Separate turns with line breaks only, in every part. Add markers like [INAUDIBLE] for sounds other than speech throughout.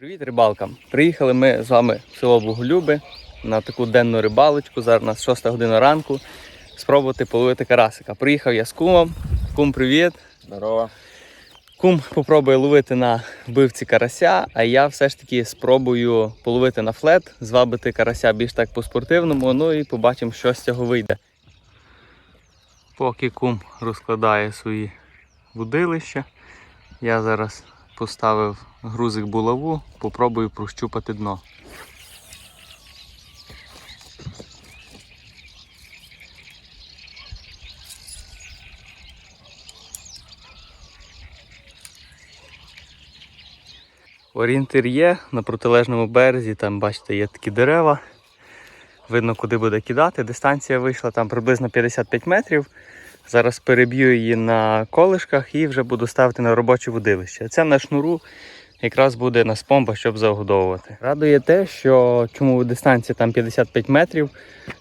Привіт, рибалкам! Приїхали ми з вами в село Боголюби на таку денну рибалочку. Зараз у нас 6 година ранку. Спробувати половити карасика. Приїхав я з кумом. Кум, привіт!
Здорово.
Кум попробує ловити на вбивці карася, а я все ж таки спробую половити на флет, звабити карася більш так по-спортивному, ну і побачимо, що з цього вийде. Поки кум розкладає свої вудилища, я зараз поставив грузик булаву, попробую прощупати дно. Орієнтир є на протилежному березі, там бачите, є такі дерева. Видно, куди буде кидати. Дистанція вийшла там приблизно 55 метрів. Зараз переб'ю її на колишках і вже буду ставити на робоче водилище. Це на шнуру якраз буде на спомба, щоб загодовувати. Радує те, що чому дистанція там 55 метрів.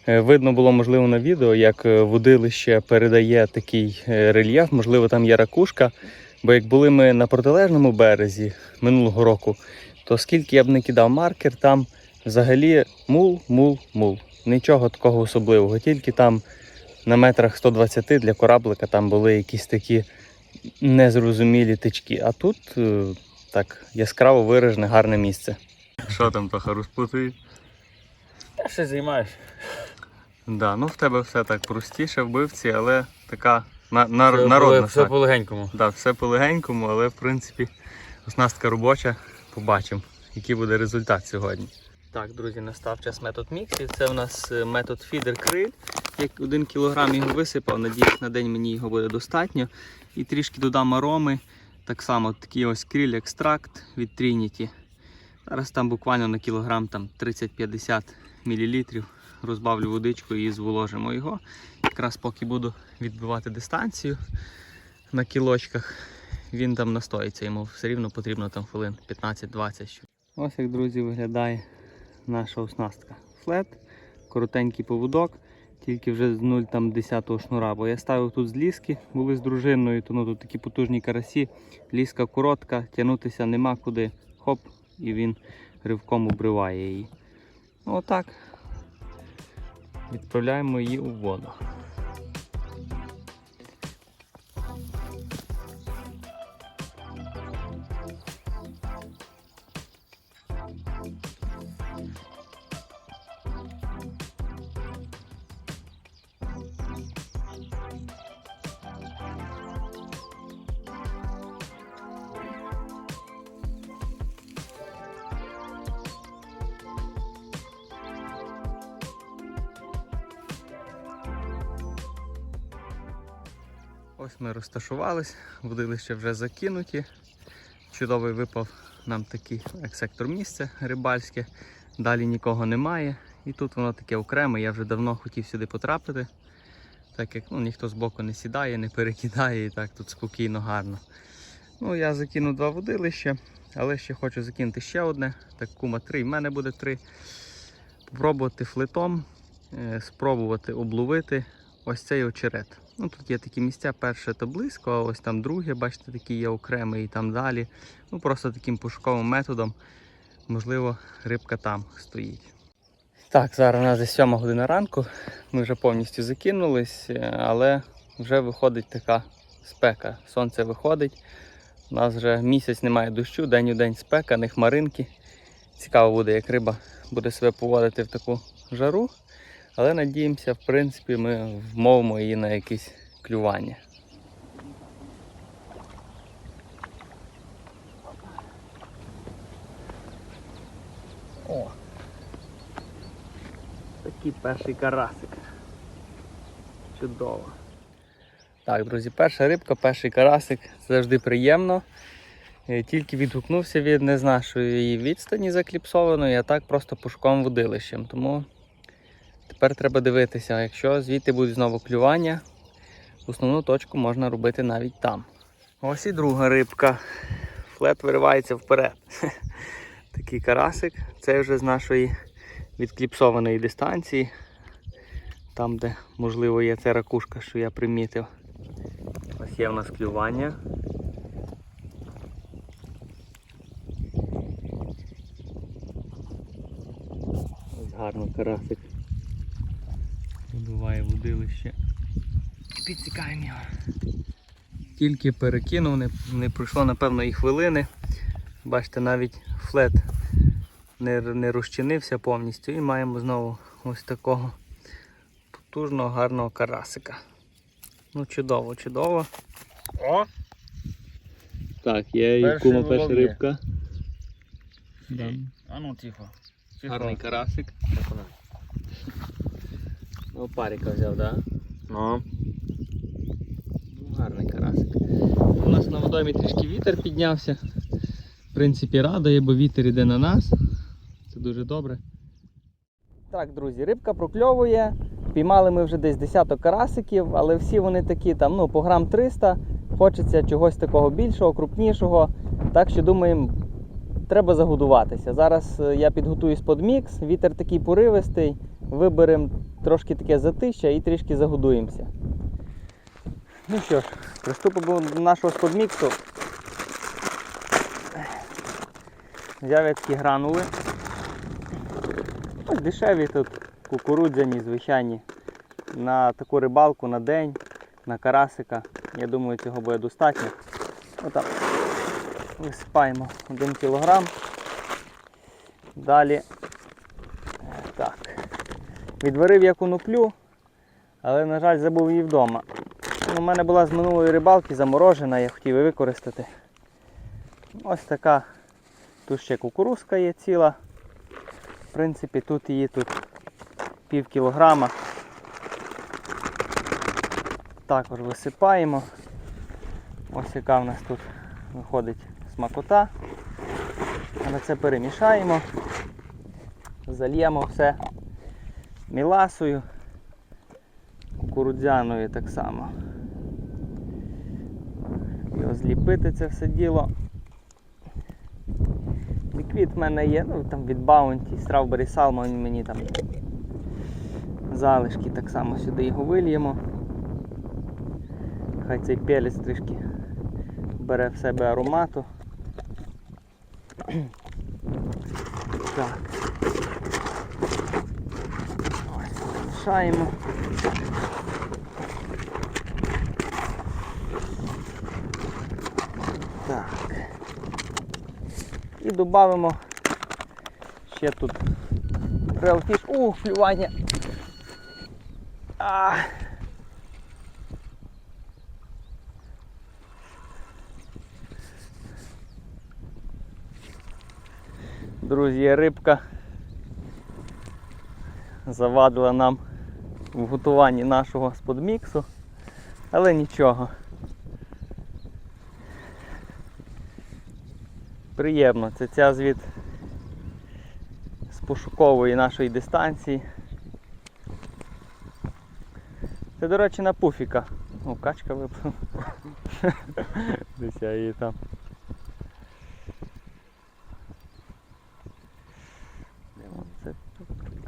Е, Видно було можливо на відео, як е, водилище передає такий е, рельєф, можливо, там є ракушка. Бо як були ми на протилежному березі минулого року, то скільки я б не кидав маркер, там взагалі мул, мул, мул. Нічого такого особливого, тільки там на метрах 120 для кораблика там були якісь такі незрозумілі тички. А тут так яскраво виражене гарне місце. Що там, трохи розпутує?
Та ще займаєш.
Да, ну в тебе все так простіше вбивці, але така на, на,
Все
народна.
Все
так.
полегенькому.
Да, все по-легенькому, але в принципі оснастка робоча. Побачимо, який буде результат сьогодні. Так, друзі, настав час метод міксів. Це у нас е, метод фідер криль. Як один кілограм його висипав, надіюсь, на день мені його буде достатньо. І трішки додам ароми. Так само такий ось криль екстракт від Trinity. Зараз там буквально на кілограм там 30-50 мл розбавлю водичкою і зволожимо його. Якраз поки буду відбивати дистанцію на кілочках, він там настоїться, йому все рівно потрібно там хвилин 15-20. Ось як, друзі, виглядає наша оснастка. Флет, коротенький поводок, тільки вже з 0,10 шнура. Бо я ставив тут з ліски, були з дружиною, то ну, тут такі потужні карасі. Ліска коротка, тягнутися нема куди. Хоп, і він ривком обриває її. Ну, Отак. Відправляємо її у воду. Ось ми розташувались, водилище вже закинуті. Чудовий випав нам такий як сектор місце рибальське. Далі нікого немає. І тут воно таке окреме. Я вже давно хотів сюди потрапити. Так як ну, ніхто збоку не сідає, не перекидає і так тут спокійно, гарно. Ну, я закину два водилища, але ще хочу закинути ще одне. Так кума три, в мене буде три. Попробувати флетом, е, спробувати обловити ось цей очерет. Ну, тут є такі місця, перше то близько, а ось там друге, бачите, такий є окремий і там далі. Ну, просто таким пошуковим методом, можливо, рибка там стоїть. Так, зараз у нас десь 7 година ранку. Ми вже повністю закинулись, е, але вже виходить така спека. Сонце виходить. У нас вже місяць немає дощу, день у день спека, не хмаринки. Цікаво буде, як риба буде себе поводити в таку жару. Але надіємося, в принципі, ми вмовимо її на якесь клювання. О! Такий перший карасик. Чудово. Так, друзі, перша рибка, перший карасик. Завжди приємно. Е, Тільки відгукнувся від не з відстані закліпсованої, а так просто пушком водилищем. Тому Тепер треба дивитися, якщо звідти будуть знову клювання, основну точку можна робити навіть там. Ось і друга рибка. Флет виривається вперед. [LAUGHS] Такий карасик. Це вже з нашої відкліпсованої дистанції. Там, де, можливо, є ця ракушка, що я примітив. Ось є в нас клювання. гарно карасик. Вибиває водилище. Підсікаємо його. Тільки перекинув, не, не пройшло, напевно, і хвилини. Бачите, навіть флет не, не розчинився повністю і маємо знову ось такого потужного гарного карасика. Ну, чудово, чудово.
О!
Так, є і кума перша рибка. Да.
А ну тихо. Тихо.
Гарний карасик.
Да.
Ну, паріка взяв, так? Да?
Ну.
Ну, гарний карасик. У нас на водоймі трішки вітер піднявся. В принципі, радує, бо вітер іде на нас. Це дуже добре. Так, друзі, рибка прокльовує. Піймали ми вже десь десяток карасиків, але всі вони такі там, ну, по грам 300. Хочеться чогось такого більшого, крупнішого. Так що думаємо, треба загодуватися. Зараз е, я підготуюсь під мікс, вітер такий поривистий, виберемо трошки таке затища і трішки загодуємося. Ну що ж, приступимо до нашого сподміксу. Взяв я гранули. Ось дешеві тут кукурудзяні, звичайні. На таку рибалку на день, на карасика. Я думаю, цього буде достатньо. Отак. Висипаємо 1 кг. Далі. Відварив я коноплю, але, на жаль, забув її вдома. У мене була з минулої рибалки заморожена, я хотів її використати. Ось така. Тут ще кукурузка є ціла. В принципі, тут її тут пів кілограма. Також висипаємо. Ось яка в нас тут виходить смакота. Але це перемішаємо. Зальємо все міласою, кукурудзяною так само. Його зліпити це все діло. Ліквід в мене є, ну там від Баунті, Bounty, Strawberry Salmon мені там залишки так само сюди його вильємо. Хай цей пелець трішки бере в себе аромату. Так. Ось. Так. І додамо ще тут реалфіш. У, клювання. А. Друзі, рибка завадила нам в готуванні нашого сподміксу, але нічого. Приємно, це ця звід з пошукової нашої дистанції. Це, до речі, на пуфіка. О, качка випала. [LAUGHS] Десь я її там. Це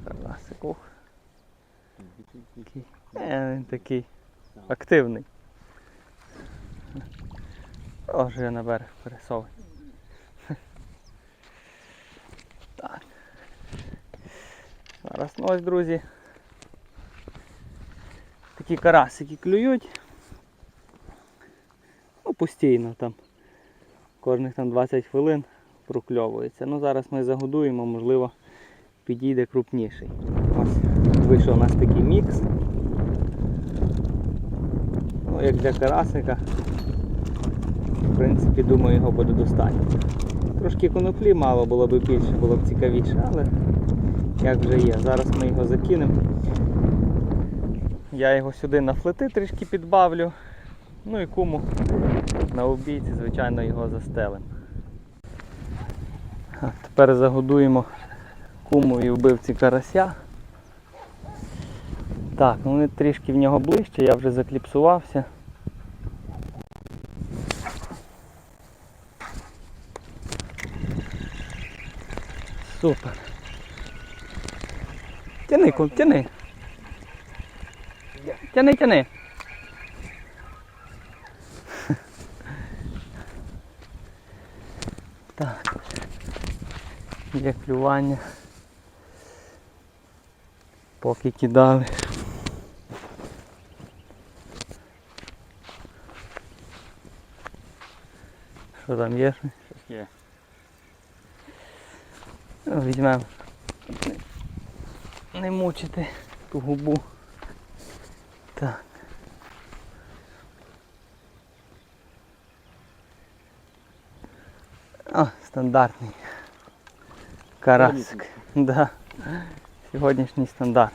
карасик. Такий. Е, він такий активний. О, вже я на берег пересовую. Так. Зараз ну ось, друзі. Такі карасики клюють. Ну, постійно там. Кожних там 20 хвилин прокльовується. Ну зараз ми загодуємо, можливо, підійде крупніший. Вийшов у нас такий мікс. Ну, як для карасика. В принципі, думаю, його буде достатньо. Трошки коноплі мало було б більше, було б цікавіше, але як вже є. Зараз ми його закинемо. Я його сюди на флети трішки підбавлю. Ну і куму на обійці, звичайно, його застелимо. Тепер загодуємо куму і вбивці карася. Так, ну вони трішки в нього ближче, я вже закліпсувався. Супер. Тяни, кум, тяни. Тяни, тяни. [LAUGHS] Так. Є клювання. Поки кидали. Що там є? щось?
Є.
Візьмемо. Не, не мучити ту губу. Так. О, стандартний. Карасик. Да. Сьогоднішній стандарт.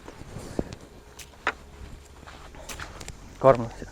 Кормився.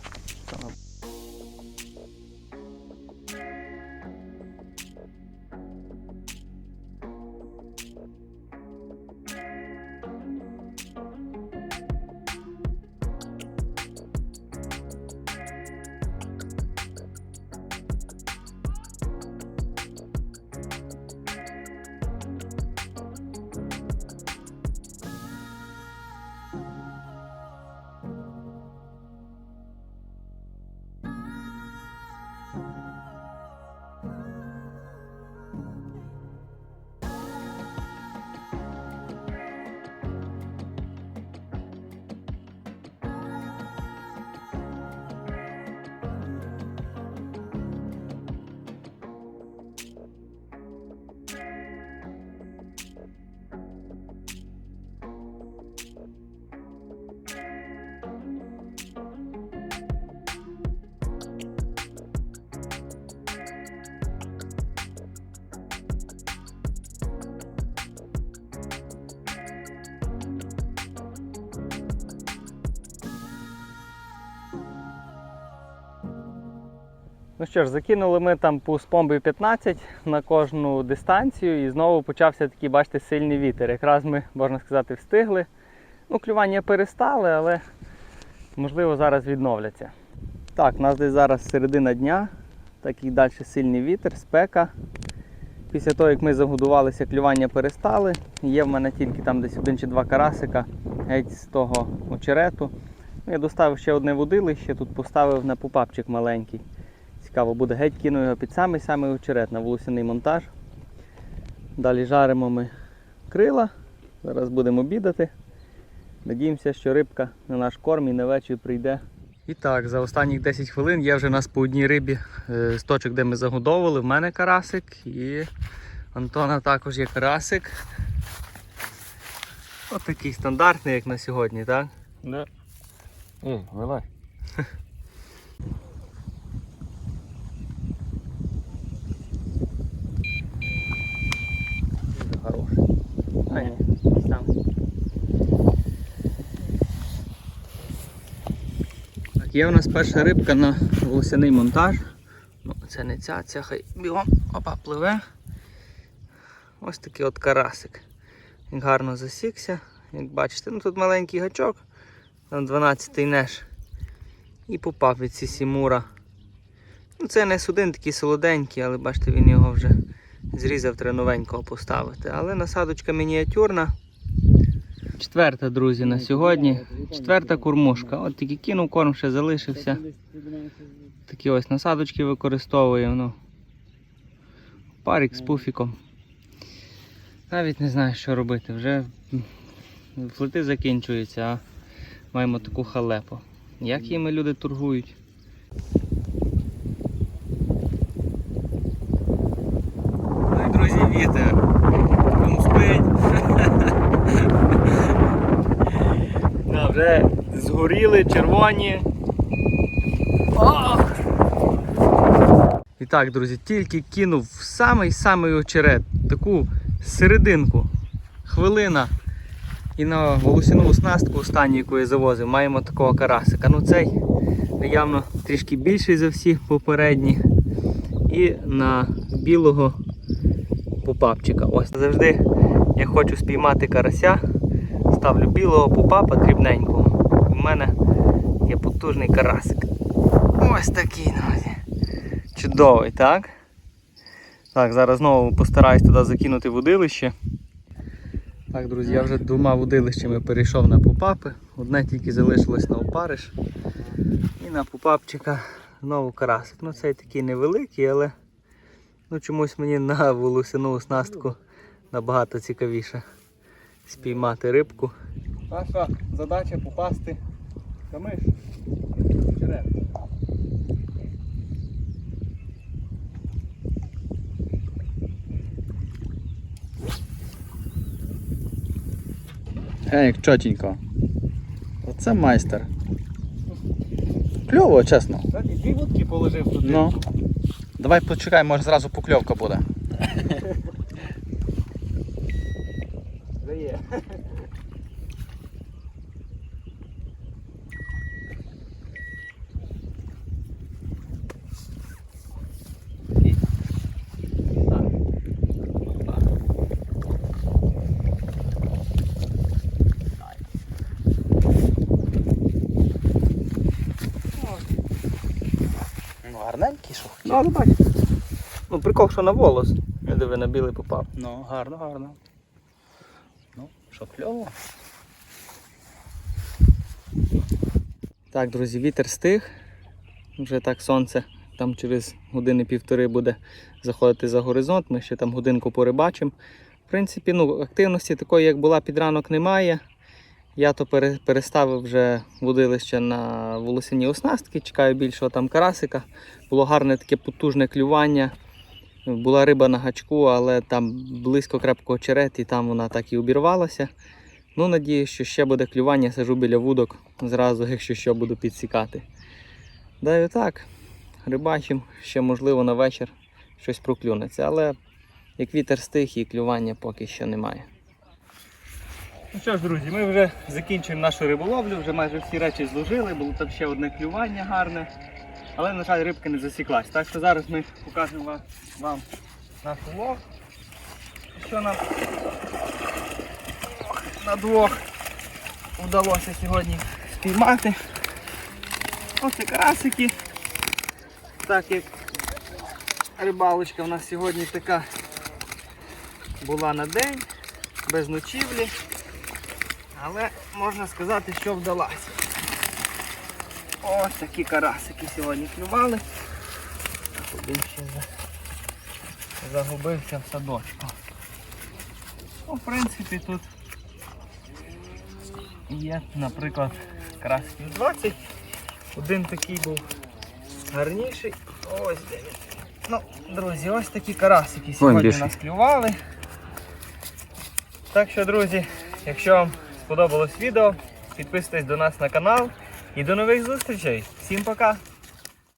Ну що ж, закинули ми там по спомбі 15 на кожну дистанцію і знову почався такий, бачите, сильний вітер. Якраз ми, можна сказати, встигли. Ну, клювання перестали, але можливо зараз відновляться. Так, у нас десь зараз середина дня, такий далі сильний вітер, спека. Після того, як ми загодувалися, клювання перестали. Є в мене тільки там десь один чи два карасика геть з того очерету. Ну, Я доставив ще одне водилище, тут поставив на пупапчик маленький. Цікаво буде, геть кину його під самий самий очерет на волосяний монтаж. Далі жаримо ми крила. Зараз будемо обідати. Надіємося, що рибка на наш корм і на вечір прийде. І так, за останні 10 хвилин є вже у нас по одній рибі е, з точок, де ми загодовували. В мене карасик і Антона також є карасик. Отакий стандартний, як на сьогодні, так?
Да. Ей, вилазь. [LAUGHS]
Дуже хороший. А, ні, ось там. Так, є у нас перша рибка на волосяний монтаж. Ну, це не ця, ця хай бігом опа, пливе. Ось такий от карасик. Він гарно засікся. Як бачите, ну тут маленький гачок, там 12-й неш. І попав від сісімура. Ну, це не судин такий солоденький, але бачите, він його вже зрізав треба новенького поставити. Але насадочка мініатюрна. Четверта, друзі, на сьогодні. Четверта кормушка. От тільки кинув, корм ще залишився. Такі ось насадочки використовуємо. Ну. Парік з пуфіком. Навіть не знаю, що робити. Вже м, флоти закінчуються, а маємо таку халепу. Як їми люди торгують? Ну і друзі, вітер. Вже згоріли, червоні. Ох! І так, друзі, тільки кинув в самий-самий очерет, таку серединку, хвилина. І на волосяну оснастку останню, яку я завозив, маємо такого карасика. Ну цей явно трішки більший за всі попередні. І на білого попапчика. Ось завжди я хочу спіймати карася, ставлю білого попапа дрібненького. У мене є потужний карасик. Ось такий, друзі. Чудовий, так? Так, зараз знову постараюсь туди закинути водилище. Так, друзі, я вже двома водилищами перейшов на попапи. Одне тільки залишилось на опариш. І на попапчика знову карасик. Ну цей такий невеликий, але ну, чомусь мені на волосяну оснастку набагато цікавіше спіймати рибку. Наша задача попасти камиш.
Е, як чотенько. Оце майстер. Кльово, чесно.
Дві вудки положив туди.
Ну. Давай почекай, може зразу покльовка буде.
Вже є.
Ну, гарненький, що
Ну, але бачиш. Ну, прикол, що на волос. Я диви, на білий попав.
Ну, гарно, гарно. Ну, що кльово.
Так, друзі, вітер стих. Вже так сонце там через години-півтори буде заходити за горизонт. Ми ще там годинку порибачимо. В принципі, ну, активності такої, як була під ранок, немає. Я то пере- переставив вже водилище на волосяні оснастки, чекаю більшого там карасика. Було гарне таке потужне клювання. Була риба на гачку, але там близько крепкого черет, і там вона так і обірвалася. Ну, надіюсь, що ще буде клювання, сижу біля вудок, зразу, [LAUGHS] якщо що, буду підсікати. Да і так, рибачим, ще можливо на вечір щось проклюнеться, але як вітер стих і клювання поки що немає. Ну що ж, друзі, ми вже закінчуємо нашу риболовлю, вже майже всі речі зложили, було там ще одне клювання гарне, але, на жаль, рибка не засіклась. Так що зараз ми покажемо вам, наш улов, що нам на двох вдалося сьогодні спіймати. І карасики. Так як рибалочка в нас сьогодні така була на день, без ночівлі. Але можна сказати, що вдалася. Ось такі карасики сьогодні клювали. Один ще загубився в садочку. Ну, в принципі, тут є, наприклад, карасиків 20. Один такий був гарніший. Ось де він. Ну, друзі, ось такі карасики сьогодні нас клювали. Так що, друзі, якщо вам сподобалось відео, підписуйтесь до нас на канал і до нових зустрічей. Всім пока!